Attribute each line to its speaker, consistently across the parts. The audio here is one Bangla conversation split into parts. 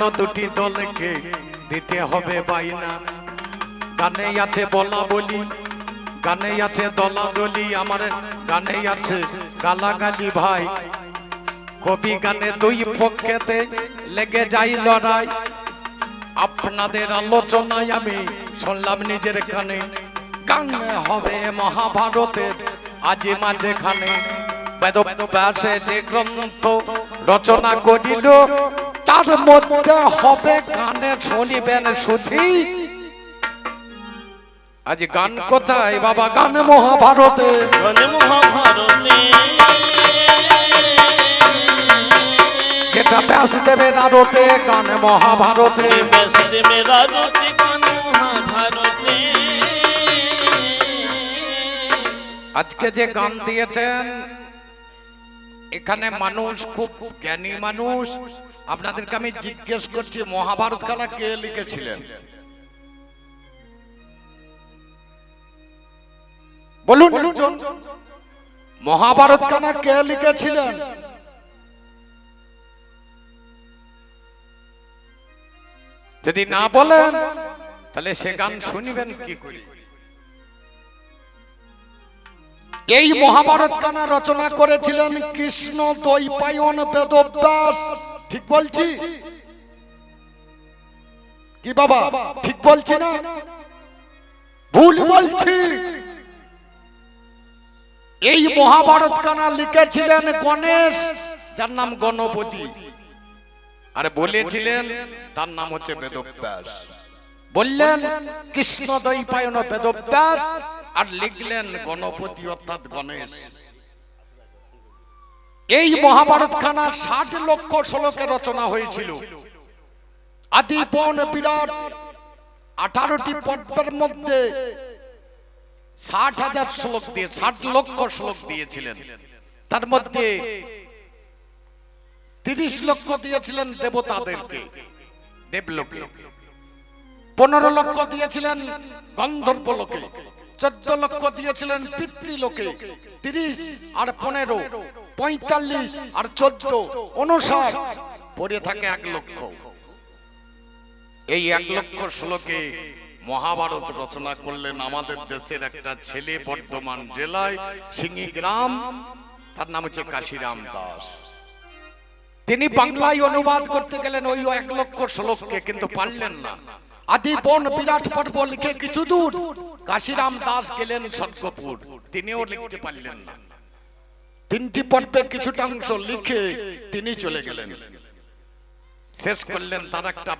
Speaker 1: জন্য দুটি দলকে দিতে হবে বাইনা। গানে আছে বলা বলি গানে আছে দলা দলি আমার গানে আছে গালাগালি ভাই। কবি গানে দুই পক্ষেতে লেগে যাই লড়াই। আপনাদের আলোচনায় আমি শুনলাম নিজের কানে, গানে হবে মহাভারতের আজি মাঝেখানে। বেদব্যাসে যে গ্রন্থ রচনা করিল তার মধ্যে হবে গানে শুনিবেন সুধি আজ গান কোথায় বাবা? গান মহাভারতে। যেটা ব্যাস দেবেন আরতে গান মহাভারতে।
Speaker 2: গান মহাভারতে।
Speaker 1: আজকে যে গান দিয়েছেন এখানে মানুষ খুব জ্ঞানী মানুষ। আপনাদেরকে আমি জিজ্ঞেস করছি মহাভারত খানা কে লিখেছিলেন? বলুন মহাভারত খানা কে লিখেছিলেন? যদি না বলেন, তাহলে সে গান শুনিবেন কি করে? এই মহাভারত কানা রচনা করেছিলেন কৃষ্ণ দৈপায়ন বেদব্যাস। ঠিক বলছি? কি বাবা? ঠিক বলছি না? ভুল বলছি। এই মহাভারত কানা লিখেছিলেন গণেশ যার নাম গণপতি। আর বলেছিলেন তার নাম হচ্ছে বেদব্যাস। বললেন কৃষ্ণ দৈপায়ন বেদব্যাস আর লিখলেন গণপতি অর্থাৎ গণেশ। এই মহাভারত খানা ষাট লক্ষ শ্লোকে রচনা হয়েছিল। আদিপন বিরাট আঠারোটি পর্বের মধ্যে ষাট হাজার শ্লোক দিয়ে ষাট লক্ষ শ্লোক দিয়েছিলেন। তার মধ্যে তিরিশ লক্ষ দিয়েছিলেন দেবতাদেরকে। দেবলোকে। পনেরো লক্ষ দিয়েছিলেন গন্ধর্ব লোকে, চোদ্দ লক্ষ দিয়েছিলেন পিতৃলোকে তিরিশ আর পনেরো, পঁয়তাল্লিশ আর চোদ্দ অনুসার পড়ে থাকে এক লক্ষ। এই এক লক্ষ শ্লোকে মহাভারত রচনা করলেন আমাদের দেশের একটা ছেলে বর্ধমান জেলায় সিঙ্গি গ্রাম, তার নাম হচ্ছে কাশিরাম দাস। তিনি বাংলায় অনুবাদ করতে গেলেন ওই এক লক্ষ শ্লোককে, কিন্তু পারলেন না। আদি বন বিরাট পর্ব লিখে কিছু দূর। কাশিরাম দাস গেলেন স্বর্গপুর। তিনিও লিখতে পারলেন না। তিনটি পর্বে কিছুটা অংশ লিখে তিনি চলে গেলেন। শেষ করলেন তার একটা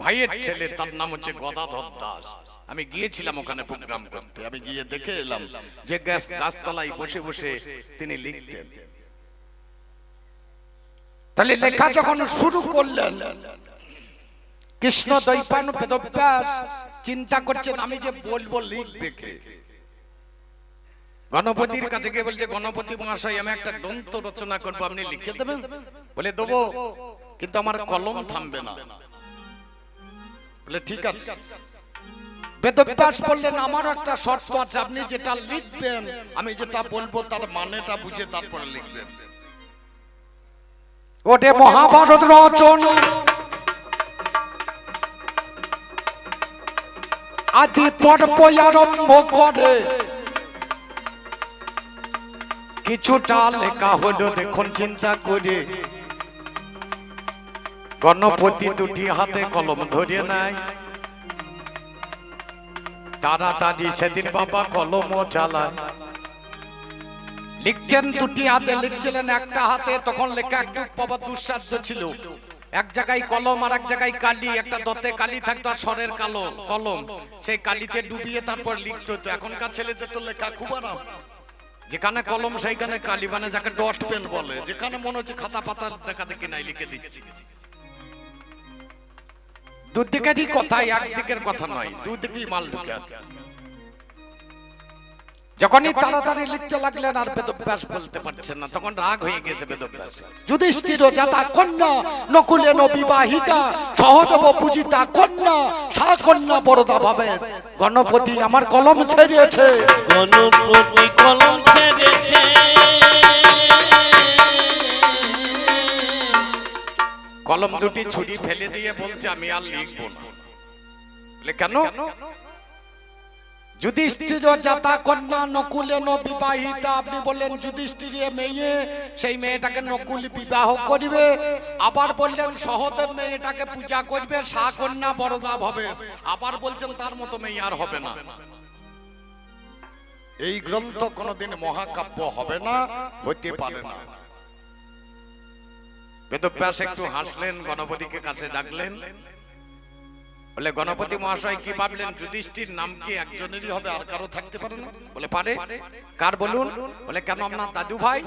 Speaker 1: ভাইয়ের ছেলে তার নাম হচ্ছে গদাধর দাস। আমি গিয়েছিলাম ওখানে প্রোগ্রাম করতে। আমি গিয়ে দেখে এলাম যে গাছ গাছতলায় বসে বসে তিনি লিখতেন। তাহলে লেখা যখন শুরু করলেন কৃষ্ণ দৈপায়ন বেদব্যাস, চিন্তা করছেন আমি যে বলব লিখবে কে গণপতির কাছে গিয়ে বলছে, গণপতি মহাশয়, আমি একটা গ্রন্থ রচনা করব, আপনি লিখে দেবেন? বলে, দেবো, কিন্তু আমার কলম থামবে না। বলে, ঠিক আছে। বেদব্যাস বললেন আমার একটা শর্ত আছে, আপনি যেটা লিখবেন, আমি যেটা বলব তার মানেটা বুঝে তারপরে লিখবেন। ওটে মহাভারত রচনা। আদি পর্ব আরম্ভ করে। কিছুটা লেখা হলো, দেখুন, চিন্তা করে। গণপতি দুটি হাতে কলম ধরে নাই তাড়াতাড়ি সেদিন বাবা কলম চালায় লিখছেন দুটি হাতে, লিখছিলেন একটা হাতে, তখন লেখা একটু বাবা দুঃসাধ্য ছিল। এক জায়গায় কলম আর এক জায়গায় কালি, একটা দতে কালি থাকতো আর স্বরের কালো কলম। সেই কালিতে ডুবিয়ে তারপর লিখতে হতো। এখনকার ছেলেদের তো লেখা খুব আরাম। যেখানে কলম, সেইখানে কালি মানে যাকে ডট পেন বলে। যেখানে মনে হচ্ছে খাতা পাতার দেখা দেখি নাই, লিখে দিচ্ছি। দুদিকেরই কথা একদিকের কথা নয়, দুদিকেই মাল ঢুকে আছে। যখনই তাড়াতাড়ি লিখতে লাগলেন আর বেদব্যাস বলতে পারছেন না। তখন রাগ হয়ে গেছে বেদব্যাস। যুধিষ্ঠির যাতা কন্যা নকুলেন বিবাহিতা সহদেব পূজিতা কন্যা সা কন্যা বরদা ভাবে। গণপতি আমার কলম ছেড়িয়েছে
Speaker 2: গণপতি কলম ছেড়েছে।
Speaker 1: কলম দুটি ছুরি ফেলে দিয়ে বলছে আমি আর লিখব না। বলে কেন? যুধিষ্ঠির জাতা কন্যা নকুলেন বিবাহিতা। আপনি বললেন, যুধিষ্ঠির মেয়ে, সেই মেয়েটাকে নকুল বিবাহ করিবে। আবার বললেন, সহদেব মেয়েটাকে পূজা করবে কন্যা বড়দাব হবে। আবার বলছেন, তার মতো মেয়ে আর হবে না। এই গ্রন্থ কোনোদিন মহাকাব্য হবে না, হইতে পারে না। বেদব্যাস একটু হাসলেন, গণপতিকে কাছে ডাকলেন। বলে, গণপতি মহাশয়, কি ভাবলেন? যুধিষ্ঠির নাম কি একজনেরই হবে? আর কারও থাকতে পারে না? বলে, পারে। কার বলুন? বলে, কেন আপনার দাদু ভাই?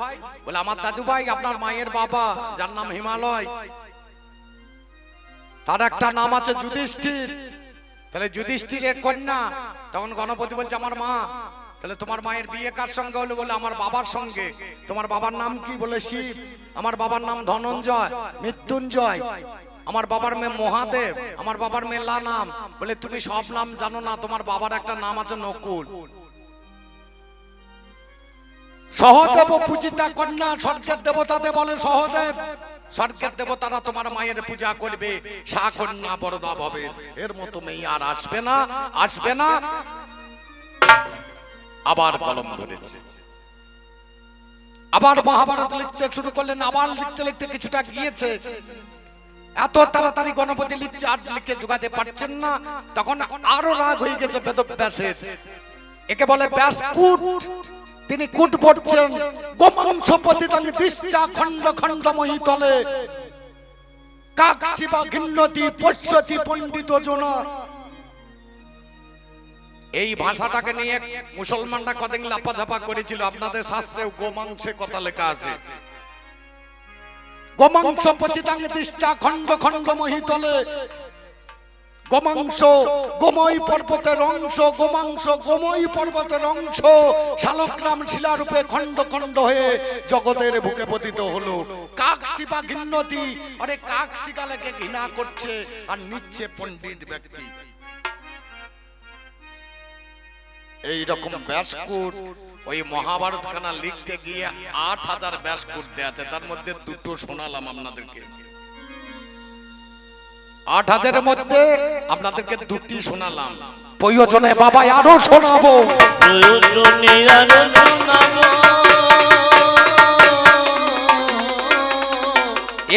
Speaker 1: বলে, আমার দাদু ভাই আপনার মায়ের বাবা, যার নাম হিমালয়। তার একটা নাম আছে যুধিষ্ঠির। তাহলে যুধিষ্ঠিরের কন্যা। তখন গণপতি বলছে, আমার মা। তাহলে তোমার মায়ের বিয়ে কার সঙ্গে হলো বলে, আমার বাবার সঙ্গে। তোমার বাবার নাম কি বলে, শিব? আমার বাবার নাম ধনঞ্জয়, মৃত্যুঞ্জয়। আমার বাবার মেয়ে মহাদেব, আমার বাবার মেলা নাম বলে, তুমি সব নাম জানো না, তোমার বাবার একটা নাম আছে নকুল। সহদেব পূজিতা কন্যা, স্বর্গের দেবতাতে বলে, সহদেব, স্বর্গের দেবতারা তোমার মায়ের পূজা করবে, সা কন্যা বড়দাব হবে। এর মতো মেয়ে আর আসবে না আসবে না। আবার কলম ধরেছে। আবার মহাভারত লিখতে শুরু করলেন, আবার লিখতে লিখতে কিছুটা গিয়েছে। এত তাড়াতাড়ি গণপতি লিখছে আর লিখে যোগাতে পারছেন না, তখন আরও রাগ হয়ে গেছে বেদব্যাসের। একে বলে, ব্যাস, কুট। তিনি কুট পড়ছেন। গোমাংস পতিতাং দৃষ্টা খণ্ড খণ্ড মহিতলে কাক শিবা ঘিন্নতি, পশ্যতি পণ্ডিত জনা। এই ভাষাটাকে নিয়ে মুসলমানরা কদিন লাপাঝাপা করেছিল। আপনাদের শাস্ত্রে গোমাংসে কথা লেখা আছে। গোমাংস পতিতাং দৃষ্টা খণ্ড খণ্ড মহিতলে। গোমাংস গোময় পর্বতের অংশ গোমাংস গোময় পর্বতের অংশ। শালগ্রাম শিলারূপে খণ্ড খণ্ড হয়ে জগতের বুকে পতিত হলো। কাক শিবা ঘিন্নতি আরে কাক শিকালেকে ঘৃণা করছে আর নিচ্ছে পণ্ডিত ব্যক্তি। এই রকম ব্যাসকুট ওই মহাভারত খানা লিখতে গিয়ে আট হাজার ব্যাস করতে আছে, তার মধ্যে দুটো শোনালাম আপনাদেরকে। আট হাজারের মধ্যে আপনাদেরকে দুটি শোনালাম। প্রয়োজনে বাবা আরও শোনাবো।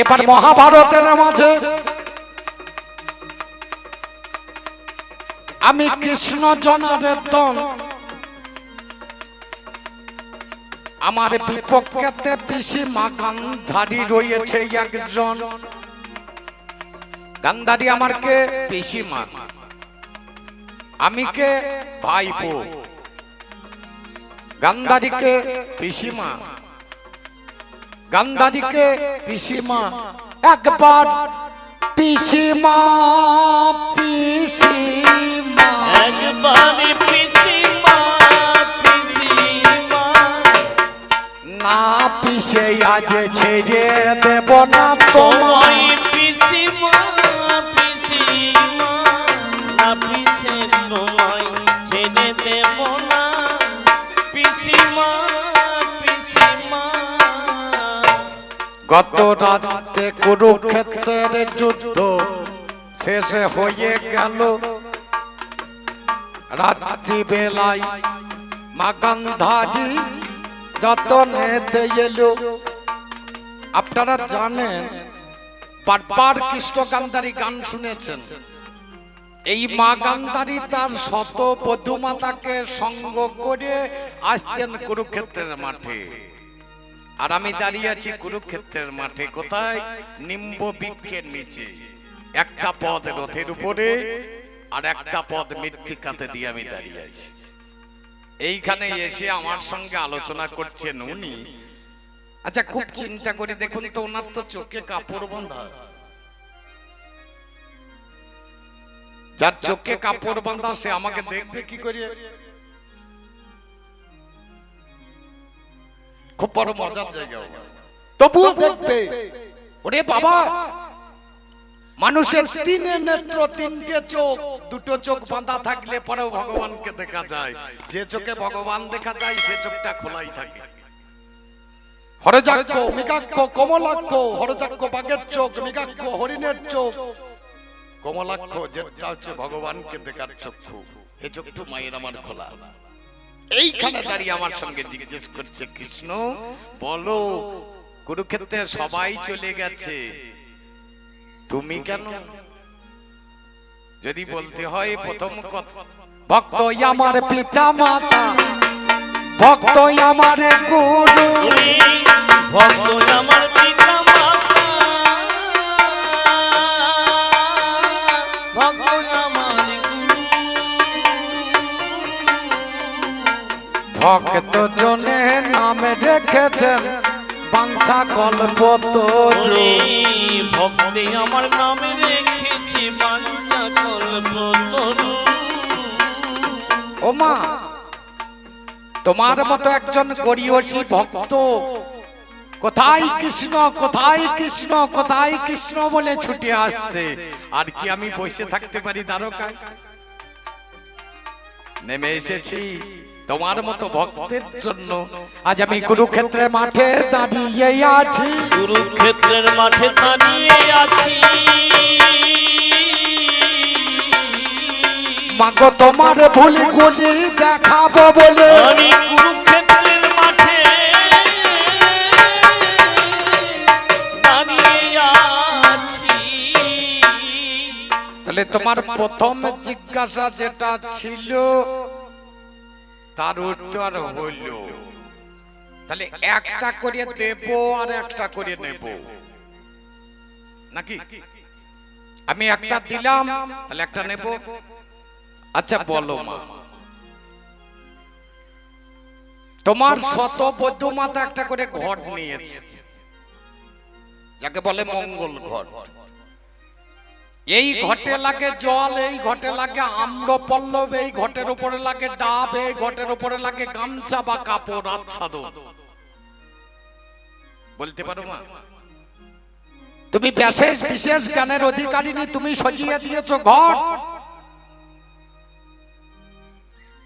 Speaker 1: এবার মহাভারতের মাঝে আমি কৃষ্ণ জনারের আমার বিপক্ষেতে পিসি মা গান্ধারী রয়েছে একজন। গান্ধারী আমার কে পিসি মা আমি কে ভাইপো। গান্ধারীকে পিসিমা গান্ধারীকে পিসিমা একবার পিসিমা পিসিমা
Speaker 2: একবারে
Speaker 1: পিসে আজ ছেড়ে দেব না তোমায়।
Speaker 2: না পিছে তোমায় ছেড়ে দেব না।
Speaker 1: গত রাতে কুরুক্ষেত্রের যুদ্ধ শেষে হয়ে গেল। রাত্রি বেলায় মা গান্ধারী আপনারা জানেন, বারবার কৃষ্ণ গান্ধারী গান শুনেছেন। এই মা গান্ধারী তার শত বধুমাতাকে সঙ্গ করে আসছেন কুরুক্ষেত্রের মাঠে। আর আমি দাঁড়িয়ে আছি কুরুক্ষেত্রের মাঠে, কোথায়? নিম্ব বৃক্ষের নিচে। একটা পদ রথের উপরে আর একটা পদ মৃত্তিকাতে দিয়ে আমি দাঁড়িয়ে আছি। এইখানে এসে আমার সঙ্গে আলোচনা করছেন উনি। আচ্ছা খুব চিন্তা করে দেখুন তো ওনার তো চোখে কাপড় বাঁধা যার চোখে কাপড় বাঁধা সে আমাকে দেখবে কি করে? খুব বড় মজার জায়গা। তবুও দেখবে। ওরে বাবা! মানুষের তিনে নেত্র তিনটে চোখ দুটো চোখ বাঁধা থাকলে পরেও ভগবানকে দেখা যায়। যে চোখে ভগবান দেখা যায় সে চোখটা খোলাই থাকে। হরজাক্ষ মৃগাক্ষ কমলাক্ষ হরজাক্ষ বাঘের চোখ মৃগাক্ষ হরিণের চোখ। কমলাক্ষ যেটা হচ্ছে ভগবানকে দেখার চক্ষু। এই চক্ষু মায়ের আমার খোলা। এইখানে দাঁড়িয়ে আমার সঙ্গে জিজ্ঞেস করছে কৃষ্ণ বলো কুরুক্ষেত্রে সবাই চলে গেছে। তুমি কেন? যদি বলতে হয় প্রথম কথা ভক্ত আমার পিতা মাতা ভক্ত আমার গুরু।
Speaker 2: ভক্ত আমার পিতা মাতা ভক্ত আমার গুরু।
Speaker 1: ভক্ত জনে নামে রেখেছেন বাঞ্ছা কল্প
Speaker 2: ওরে ভক্তি আমার নামে রেখেছি বাঞ্ছা কল্প তরু।
Speaker 1: ও মা তোমার মতো একজন গরিয়সী ভক্ত। কোথায় কৃষ্ণ কোথায় কৃষ্ণ কোথায় কৃষ্ণ বলে ছুটে আসছে? আর কি আমি বসে থাকতে পারি দ্বারকায় নেমে এসেছি। তোমার মতো ভক্তের জন্য আজ আমি কুরুক্ষেত্রের মাঠে দাঁড়িয়ে আছি।
Speaker 2: কুরুক্ষেত্রের মাঠে দাঁড়িয়ে আছি।
Speaker 1: মাগো তোমার ভুল গুলি দেখাবো বলে।
Speaker 2: আমি কুরুক্ষেত্রের মাঠে দাঁড়িয়ে আছি।
Speaker 1: তাহলে তোমার প্রথম জিজ্ঞাসা যেটা ছিল তার উত্তর হইল, তাহলে একটা করে দেব আর একটা করে নেব। নাকি? আমি একটা দিলাম, তাহলে একটা নেব। আচ্ছা বলো মা। তোমার শত বৌদ্ধ মাতা একটা করে ঘর নিয়েছে। যাকে বলে মঙ্গল ঘট এই ঘটে লাগে জল, এই ঘটে লাগে আম্র পল্লব, এই ঘটের উপরে লাগে ডাব, এই ঘটের উপরে লাগে গামছা বা কাপড় আচ্ছাদন বলতে পারো মা? তুমি বিশেষ বিশেষ জ্ঞানের অধিকারিনী তুমি সজিয়ে দিয়েছ ঘর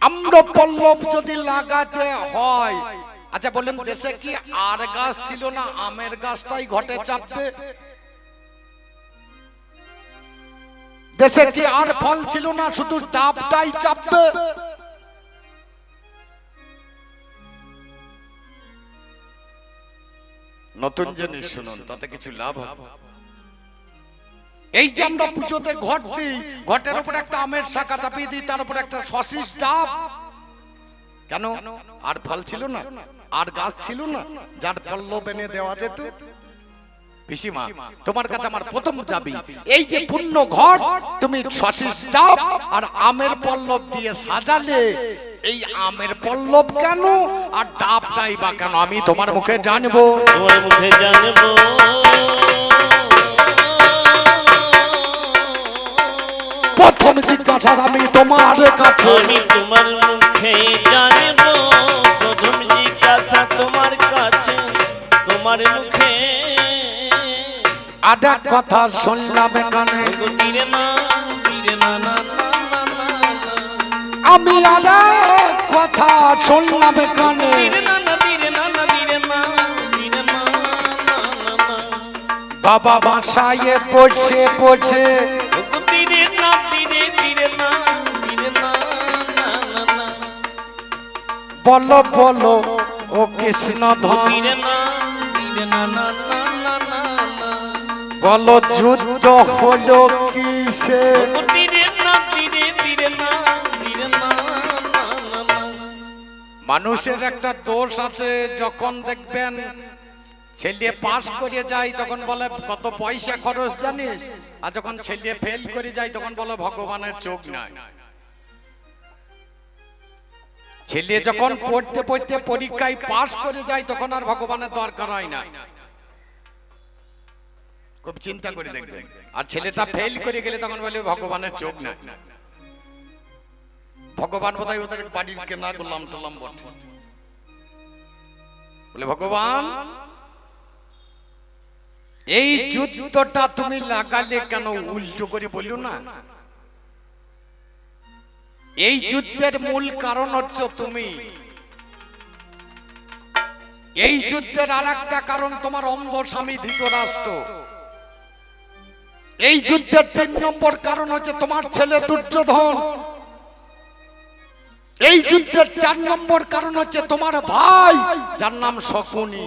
Speaker 1: আম্র পল্লব যদি লাগাতে হয় আচ্ছা বললেন দেশে কি আর গাছ ছিল না? আমের গাছটাই ঘটে চাপবে? দেশে কি আর ফল ছিল না শুধু ডাবটাই চাপবে? নতুন জিনিস শুনুন তাতে কিছু লাভ হবে। এই যে আমরা পুজোতে ঘট দিই ঘটের উপর একটা আমের শাখা চাপিয়ে দিই তার উপর একটা সশিস ডাব। কেন? আর ফল ছিল না। আর গাছ ছিল না। যার পল্লব এনে দেওয়া যেত। পিসিমা তোমার কাছে আমার প্রথম যাবি এই যে পূর্ণ ঘর তুমি সশিস ডাব আর আমের পল্লব দিয়ে সাজালে। এই আমের পল্লব কেন? আর ডাবটাই বা কেন? আমি তোমার মুখে জানব।
Speaker 2: তোমার মুখে জানব।
Speaker 1: প্রথম জিজ্ঞাসা আমি তোমার কাছে।
Speaker 2: আমি তোমার মুখে জানব। প্রথম জিজ্ঞাসা তোমার কাছে। তোমার মুখে
Speaker 1: এক কথা শুনলাম এখানে। আমি এক কথা শুনলাম এখানে। বাবা বাসায় বসে
Speaker 2: পড়ছে না।
Speaker 1: বলো বলো, ও কৃষ্ণ ধন বলো যুদ্ধ হলো কিসে। মানুষের একটা দোষ আছে যখন দেখবেন ছেলে পাস করে যায় তখন বলে কত পয়সা খরচ জানিস? আর যখন ছেলে ফেল করে যায় তখন বলে ভগবানের চোখ নাই। ছেলে যখন পড়তে পড়তে পরীক্ষায় পাস করে যায় তখন আর ভগবানের দরকার হয় না। খুব চিন্তা করে দেখবেন। আর ছেলেটা ফেল করে গেলে তখন বলে ভগবানের চোখ নাই। ভগবান বোধহয় ওদের বাড়ির কেনা গোলাম টোলাম বটে। বলে ভগবান এই যুদ্ধটা তুমি লাগালে কেন উল্টো করে বলল না? এই যুদ্ধের মূল কারণ হচ্ছে তুমি। এই যুদ্ধের আর একটা কারণ তোমার অন্ধ স্বামী ধৃতরাষ্ট্র। এই যুদ্ধের তিন নম্বর কারণ হচ্ছে তোমার ছেলে দুর্যোধন। এই যুদ্ধের চার নম্বর কারণ হচ্ছে তোমার ভাই, যার নাম শকুনি।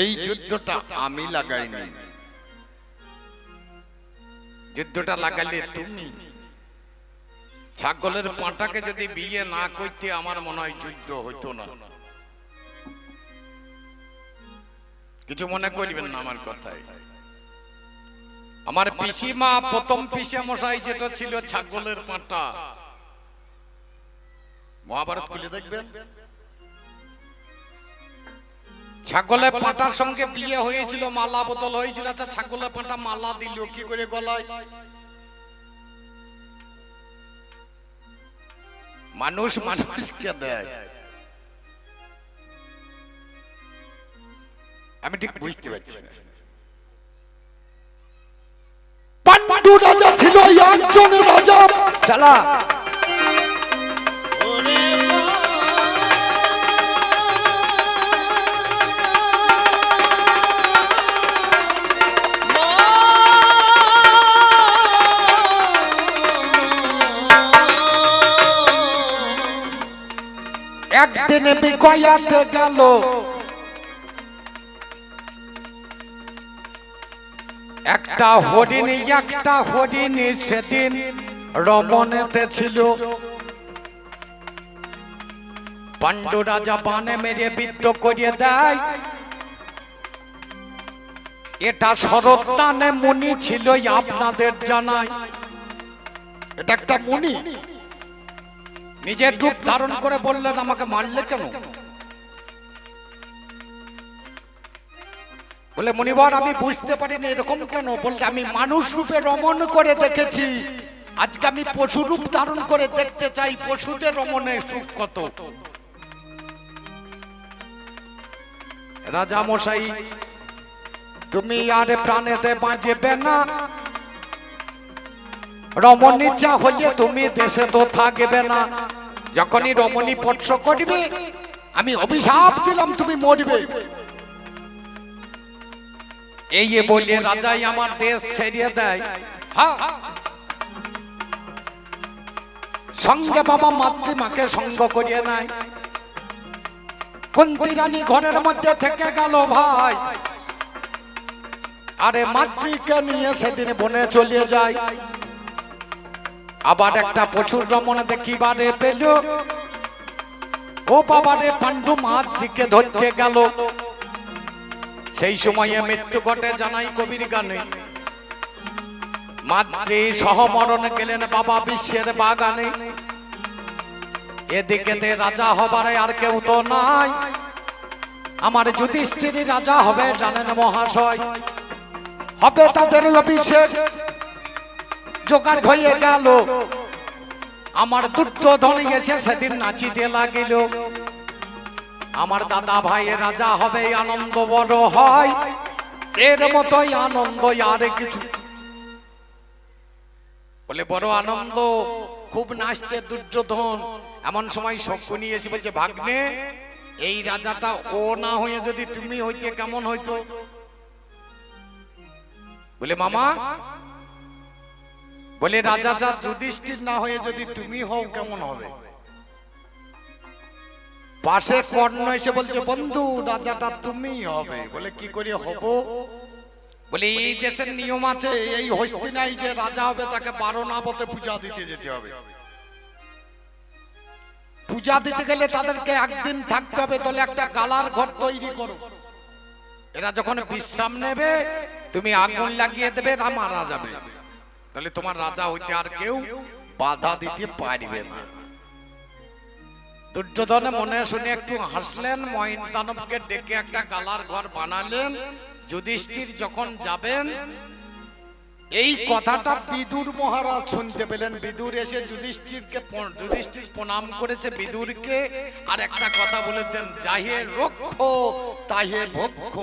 Speaker 1: এই যুদ্ধটা আমি লাগাইনি। যুদ্ধটা লাগাইলে তুমি ছাগলের পাঁটাকে যদি বিয়ে না করতে আমার মনে হয় যুদ্ধ হইতো না। কিছু মনে করবেন না আমার কথায়। আমার পিসিমা প্রথম পিসে মশাই যেটা ছিল ছাগলের পাটা মহাভারত খুলে দেখবেন। ছাগলের পাটার সঙ্গে বিয়ে হয়েছিল মালা বদল হয়েছিল আচ্ছা ছাগলের পাটা মালা দিল কি করে গলায়? মানুষ মানুষকে দেয়। আমি ঠিক বুঝতে পারছি না। পাণ্ডু রাজা ছিল একজন রাজা। চালা।
Speaker 2: ওরে
Speaker 1: একদিনে বিকয়াতে গেল। একটা হরিণ একটা হরিণ সেদিন রমনেতে ছিল। পাণ্ডু রাজা বানে মেরে বিদ্ধ করিয়ে দেয়। এটা শরৎদানে মুনি ছিল আপনাদের জানাই। এটা একটা মুনি। নিজের রূপ ধারণ করে বললেন, আমাকে মারলে কেন? বলে মনিবর আমি বুঝতে পারিনি এরকম কেন? বললে, আমি মানুষ রূপে রমণ করে দেখেছি। আজকে আমি পশু রূপ ধারণ করে দেখতে চাই, পশুদের রমণে সুখ কত? রাজা মশাই, তুমি আর প্রাণেতে বাঁচবে না। রমণী ইচ্ছা হলে তুমি দেশে তো থাকবে না। যখনই রমণী স্পর্শ করবে, আমি অভিশাপ দিলাম, তুমি মরবে। এই বলে রাজাই আমার দেশ ছেড়িয়ে দেয় সঙ্গে বাবা মাতৃমাকে সঙ্গ করিয়ে নাই কুন্তি রানী ঘরের মধ্যে থেকে গেল ভাই। আরে মাতৃকে নিয়ে সেদিন বনে চলে যায়। আবার একটা প্রচুর রমণে দেখিবারে পেল। ও বাবারে পাণ্ডু মাতৃকে ধরতে গেল। সেই সময়ে মৃত্যু ঘটে জানাই কবির গানে। মাতৃ সহমরণ গেলেন বাবা বিশ্বের বাগানে। এদিকে রাজা হবারে আর কেউ তো নাই। আমার যুধিষ্ঠির রাজা হবে জানেন মহাশয়। হবে তাদের অভিষেক। জোগাড় হয়ে গেল। আমার দুর্যোধন গেছে সেদিন নাচিতে লাগিল। আমার দাদা ভাইয়ের রাজা হবে আনন্দ বড় হয়। এর মতোই আনন্দ, আর কিছু। বলে, বড় আনন্দ, খুব নাচছে দুর্যোধন। এমন সময় শকুনি এসে বলছে, ভাগ্নে, এই রাজাটা ও না হয়ে যদি তুমি হইতে, কেমন হইতো? বলে, মামা, বলে, রাজা যা যুধিষ্ঠির না হয়ে যদি তুমি হও, কেমন হবে? পাশে কর্ণ এসে বলছে বন্ধু রাজাটা তুমি হবে। বলে কি করে হব? বলে এই দেশের নিয়ম আছে এই হস্তিনাই যে রাজা হবে তাকে বারো নাবতে পূজা দিতে যেতে হবে। পূজা দিতে গেলে তাদেরকে একদিন থাকতে হবে তাহলে একটা গালার ঘর তৈরি করো। এরা যখন বিশ্রাম নেবে তুমি আগুন লাগিয়ে দেবে এরা মারা যাবে তাহলে তোমার রাজা হইতে আর কেউ বাধা দিতে পারবে না। দুর্যোধন মনে শুনে একটু হাসলেন মহিন দানবকে ডেকে একটা গালার ঘর বানালেন, যুধিষ্ঠির যখন যাবেন, এই কথাটা বিদুর মহারাজ শুনতে পেলেন। বিদুর এসে যুধিষ্ঠিরকে যুধিষ্ঠির প্রণাম করেছে বিদুরকে, আর একটা কথা বলেছেন, যাহে রক্ষ, তাহে ভক্ষ।